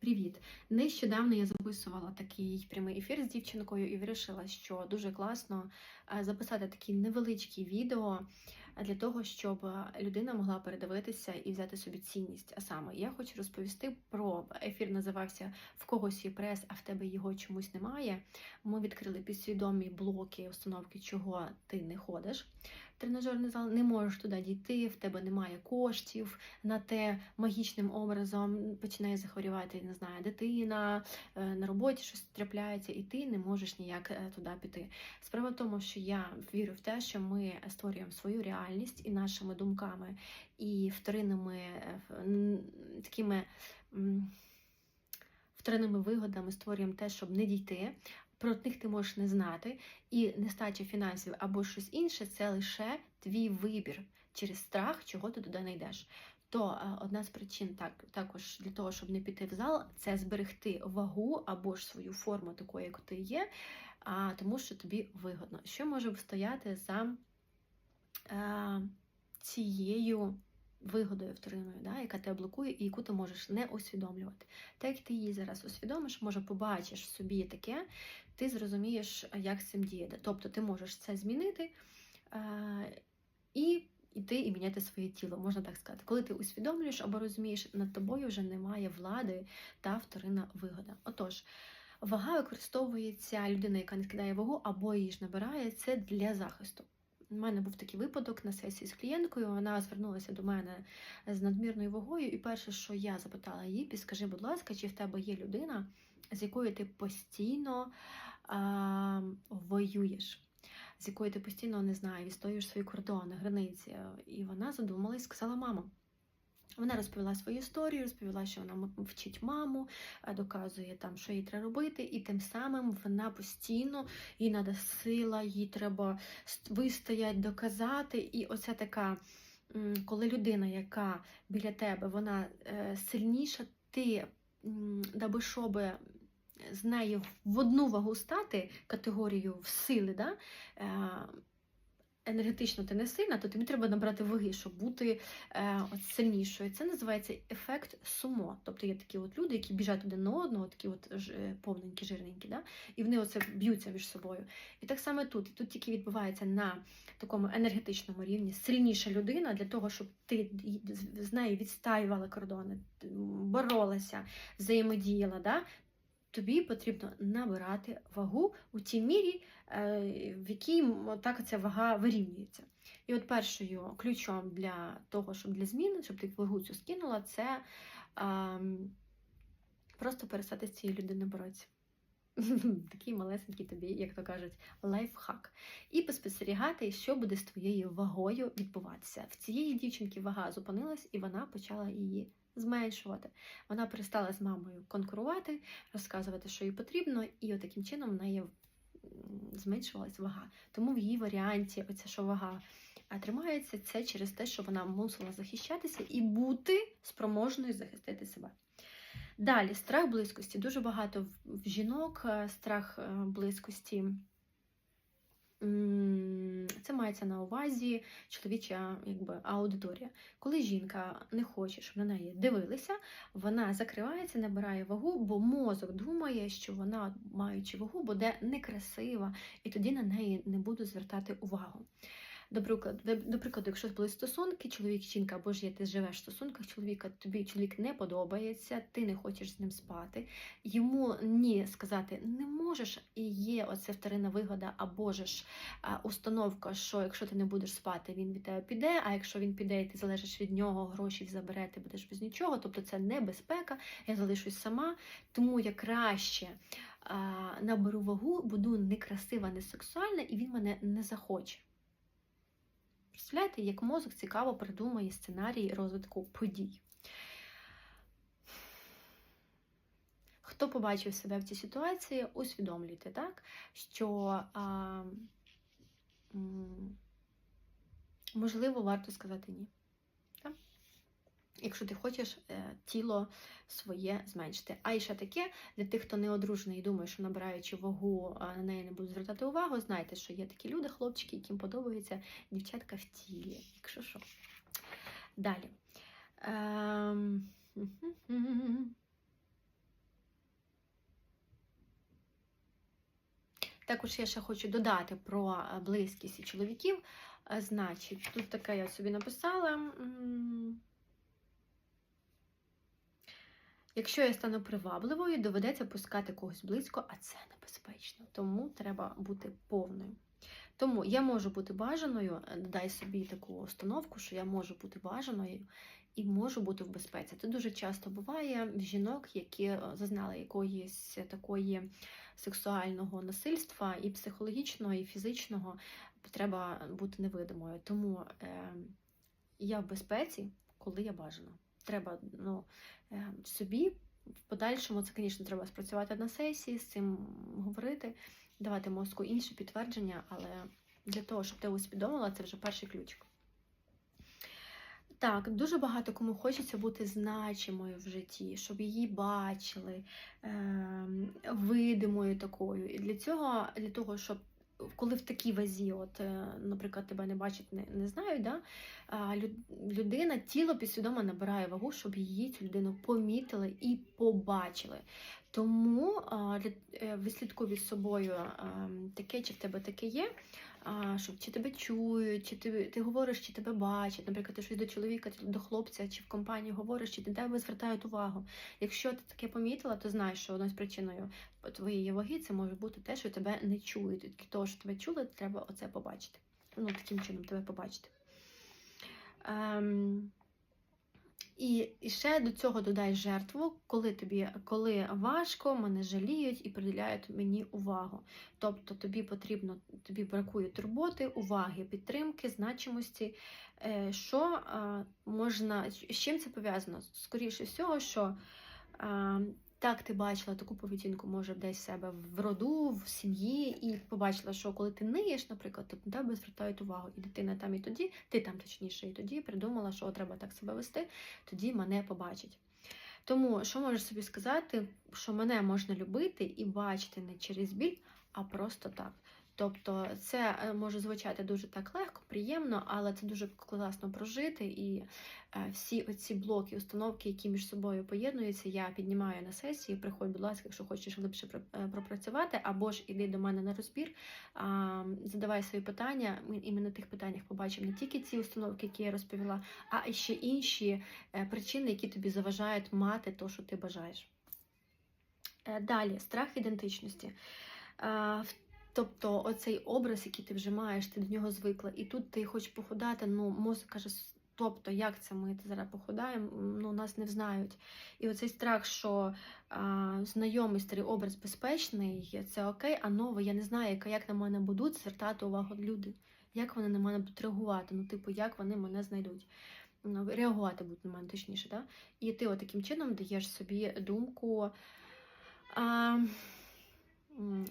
Привіт! Нещодавно я записувала такий прямий ефір з дівчинкою і вирішила, що дуже класно е, записати такі невеличкі відео е, для того, щоб людина могла передивитися і взяти собі цінність. А саме я хочу розповісти про ефір, називався В когось є прес, а в тебе його чомусь немає. Ми відкрили підсвідомі блоки установки, чого ти не ходиш. Тренажерний зал не можеш туди дійти, в тебе немає коштів на те магічним образом починає захворювати, не знаю, дитина, е, на роботі щось трапляється, і ти не можеш ніяк е, туди піти. Справа в тому, що я вірю в те, що ми створюємо свою реальність і нашими думками, і вторинними е, такими вторинними вигодами створюємо те, щоб не дійти. Про них ти можеш не знати, і нестача фінансів або щось інше це лише твій вибір через страх, чого ти туди не йдеш. То е, одна з причин так, також для того, щоб не піти в зал, це зберегти вагу або ж свою форму такою, як ти є, а, тому що тобі вигодно. Що може стояти за е, цією вигодою вторинною, да, яка тебе блокує і яку ти можеш не усвідомлювати. Так як ти її зараз усвідомиш, може побачиш в собі таке, ти зрозумієш, як з цим діяти. Тобто ти можеш це змінити. Е, і йти і міняти своє тіло, можна так сказати. Коли ти усвідомлюєш або розумієш, над тобою вже немає влади та вторинна вигода. Отож, вага використовується людина, яка не скидає вагу, або її ж набирає, це для захисту. У мене був такий випадок на сесії з клієнткою. Вона звернулася до мене з надмірною вагою, і перше, що я запитала її, підскажи, будь ласка, чи в тебе є людина, з якою ти постійно а, воюєш? з якою ти постійно не знаю, відстоюєш свої кордони, границі. І вона задумалась, сказала мама. Вона розповіла свою історію, розповіла, що вона вчить маму, е, доказує там, що їй треба робити, і тим самим вона постійно їй треба сила, їй треба ст- вистояти, доказати. І оця така, коли людина, яка біля тебе, вона е, сильніша, ти даби щоби з нею в одну вагу стати категорію в сили, да? е, енергетично ти не сильна, то тобі треба набрати ваги, щоб бути е, от сильнішою. Це називається ефект сумо. Тобто є такі от люди, які біжать один на одного, такі от е, повненькі, жирненькі, да? і вони оце б'ються між собою. І так само тут. І тут тільки відбувається на такому енергетичному рівні сильніша людина для того, щоб ти з нею відстаювала кордони, боролася, взаємодіяла. Да? Тобі потрібно набирати вагу у тій мірі, е, в якій так ця вага вирівнюється. І от першою ключом для того, щоб для зміни, щоб ти вагу цю скинула, це просто перестати з цією людиною боротися. Такий малесенький тобі, як то кажуть, лайфхак. І поспостерігати, що буде з твоєю вагою відбуватися. В цієї дівчинки вага зупинилась, і вона почала її зменшувати. Вона перестала з мамою конкурувати, розказувати, що їй потрібно, і от таким чином в неї зменшувалась вага. Тому в її варіанті, оця що вага тримається, це через те, що вона мусила захищатися і бути спроможною захистити себе. Далі, страх близькості. Дуже багато в- жінок е, страх е, близькості. Це мається на увазі чоловіча якби, аудиторія. Коли жінка не хоче, щоб на неї дивилися, вона закривається, набирає вагу, бо мозок думає, що вона, маючи вагу, буде некрасива, і тоді на неї не будуть звертати увагу. До прикладу, якщо були стосунки, чоловік, жінка, або ж є, ти живеш в стосунках чоловіка, тобі чоловік не подобається, ти не хочеш з ним спати. Йому ні сказати не можеш, і є оце вторинна вигода, або ж установка, що якщо ти не будеш спати, він від тебе піде. А якщо він піде, і ти залежиш від нього, гроші забере, ти будеш без нічого. Тобто це небезпека, я залишусь сама. Тому я краще наберу вагу, буду некрасива, не сексуальна, і він мене не захоче. Представляєте, як мозок цікаво придумує сценарій розвитку подій. Хто побачив себе в цій ситуації, усвідомлюйте, так, що а, можливо варто сказати ні якщо ти хочеш е, тіло своє зменшити. А і ще таке, для тих, хто не одружений і думає, що набираючи вагу, на неї не будуть звертати увагу, знайте, що є такі люди, хлопчики, яким подобається дівчатка в тілі, якщо що. Далі. Ем... Також я ще хочу додати про близькість і чоловіків. Е, значить, тут таке я собі написала. Якщо я стану привабливою, доведеться пускати когось близько, а це небезпечно. Тому треба бути повною. Тому я можу бути бажаною, е, дай собі таку установку, що я можу бути бажаною і можу бути в безпеці. Це дуже часто буває в жінок, які е, зазнали якоїсь такої сексуального насильства, і психологічного, і фізичного треба бути невидимою. Тому е, я в безпеці, коли я бажана. Треба ну, е, собі в подальшому, це, звісно, треба спрацювати на сесії, з цим говорити, давати мозку інші підтвердження, але для того, щоб ти усвідомила, це вже перший ключик. Так, дуже багато кому хочеться бути значимою в житті, щоб її бачили, ем, видимою такою. І для цього, для того, щоб коли в такій вазі, от, е, наприклад, тебе не бачать, не, не знають, да? людина, тіло підсвідомо набирає вагу, щоб її цю людину помітили і побачили. Тому е, вислідкуй з собою а, таке, чи в тебе таке є, а, щоб чи тебе чують, чи ти, ти говориш, чи тебе бачать. Наприклад, ти щось до чоловіка, до хлопця, чи в компанії говориш, чи до тебе звертають увагу. Якщо ти таке помітила, то знаєш, що одна з причиною твоєї ваги це може бути те, що тебе не чують. Для того, що тебе чули, треба оце побачити. Ну, таким чином тебе побачити. Ем, і, і ще до цього додай жертву, коли тобі коли важко, мене жаліють і приділяють мені увагу. Тобто тобі потрібно, тобі бракує турботи, уваги, підтримки, значимості. Е, Що можна, з чим це пов'язано? Скоріше всього, що так ти бачила таку поведінку, може, десь в себе в роду, в сім'ї, і побачила, що коли ти ниєш, наприклад, то на тебе звертають увагу. І дитина там і тоді, ти там точніше, і тоді придумала, що треба так себе вести, тоді мене побачить. Тому що можеш собі сказати, що мене можна любити і бачити не через біль, а просто так. Тобто це е, може звучати дуже так легко, приємно, але це дуже класно прожити. І е, всі оці блоки, установки, які між собою поєднуються, я піднімаю на сесії. Приходь, будь ласка, якщо хочеш глибше е, пропрацювати, або ж іди до мене на розбір, задавай свої питання. Ми і на тих питаннях побачимо не тільки ці установки, які я розповіла, а ще інші причини, які тобі заважають мати те, що ти бажаєш. Далі, страх ідентичності. В- Тобто оцей образ, який ти вже маєш, ти до нього звикла, і тут ти хочеш похудати, ну мозок каже, тобто, як це ми зараз похудаємо, ну нас не взнають. І оцей страх, що а, знайомий старий образ безпечний, це окей, а новий, я не знаю, як на мене будуть звертати увагу люди, як вони на мене будуть реагувати, ну, типу, як вони мене знайдуть. Ну, реагувати будуть на мене точніше, да? І ти от таким чином даєш собі думку. А,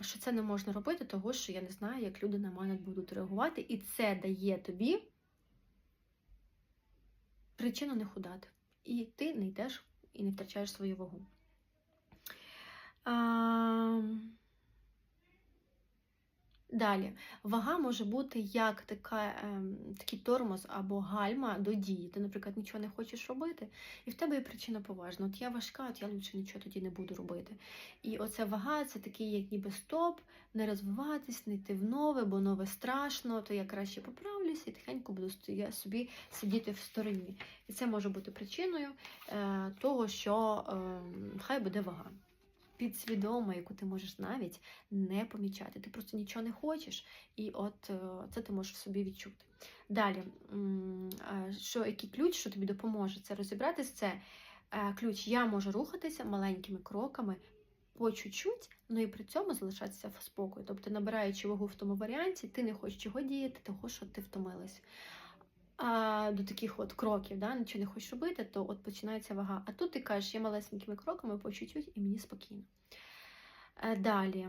що це не можна робити, того що я не знаю, як люди на мене будуть реагувати, і це дає тобі причину не худати. І ти не йдеш і не втрачаєш свою вагу. Далі, вага може бути як така, ем, такий тормоз або гальма до дії. Ти, наприклад, нічого не хочеш робити, і в тебе є причина поважна. От я важка, от я лучше нічого тоді не буду робити. І оця вага це такий, як ніби стоп, не розвиватись, не йти в нове, бо нове страшно, то я краще поправлюся і тихенько буду стоя- собі сидіти в стороні. І це може бути причиною е, того, що е, хай буде вага. Підсвідома, яку ти можеш навіть не помічати. Ти просто нічого не хочеш, і от е, це ти можеш в собі відчути. Далі, що який ключ, що тобі допоможе це розібратись, це е, ключ я можу рухатися маленькими кроками по чуть-чуть, ну і при цьому залишатися в спокої. Тобто, набираючи вагу в тому варіанті, ти не хочеш чого діяти, того, що ти втомилась. А до таких от кроків, да, нічого не хочеш робити, то от починається вага. А тут ти кажеш, я малесенькими кроками по чуть-чуть і мені спокійно. Е, Далі,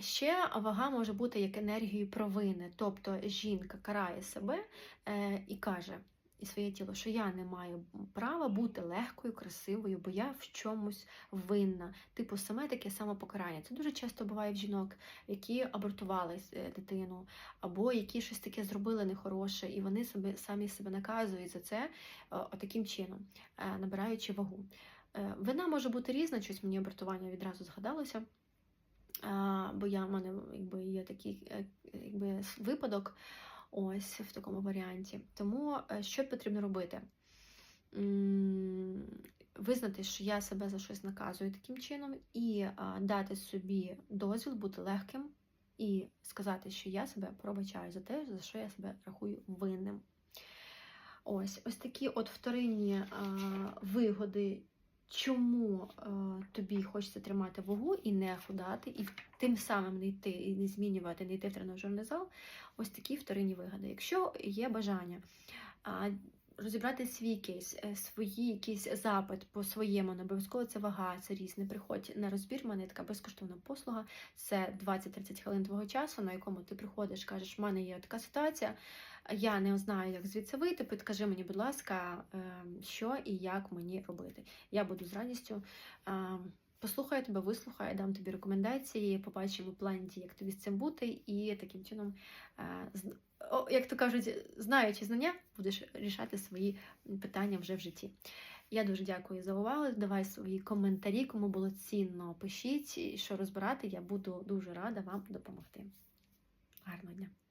ще вага може бути як енергією провини. Тобто жінка карає себе е, і каже і своє тіло, що я не маю права бути легкою, красивою, бо я в чомусь винна. Типу, саме таке самопокарання. Це дуже часто буває в жінок, які абортували е, дитину, або які щось таке зробили нехороше, і вони собі самі себе наказують за це е, таким чином, е, набираючи вагу. Вина може бути різна, щось мені абортування відразу згадалося. Бо я в мене якби є такий якби, випадок ось в такому варіанті. Тому е, що потрібно робити? Визнати, що я себе за щось наказую таким чином, і дати собі дозвіл бути легким і сказати, що я себе пробачаю за те, за що я себе рахую винним. Ось ось такі от вторинні вигоди, чому а, тобі хочеться тримати вагу і не худати, і тим самим не йти і не змінювати, не йти в тренажерний зал. Ось такі вторинні вигоди. Якщо є бажання а, розібрати свій кейс, е, свої якийсь запит по своєму, не обов'язково це вага, це різне. Приходь на розбір, в мене така безкоштовна послуга. Це 20-30 хвилин твого часу, на якому ти приходиш, кажеш, в мене є така ситуація. Я не знаю, як звідси вийти. Підкажи мені, будь ласка, е, що і як мені робити. Я буду з радістю. е, Послухаю тебе, вислухаю, дам тобі рекомендації, побачимо план дій, як тобі з цим бути, і таким чином, е, як то кажуть, знаючи знання, будеш рішати свої питання вже в житті. Я дуже дякую за увагу. Давай свої коментарі, кому було цінно, пишіть, що розбирати. Я буду дуже рада вам допомогти. Гарного дня!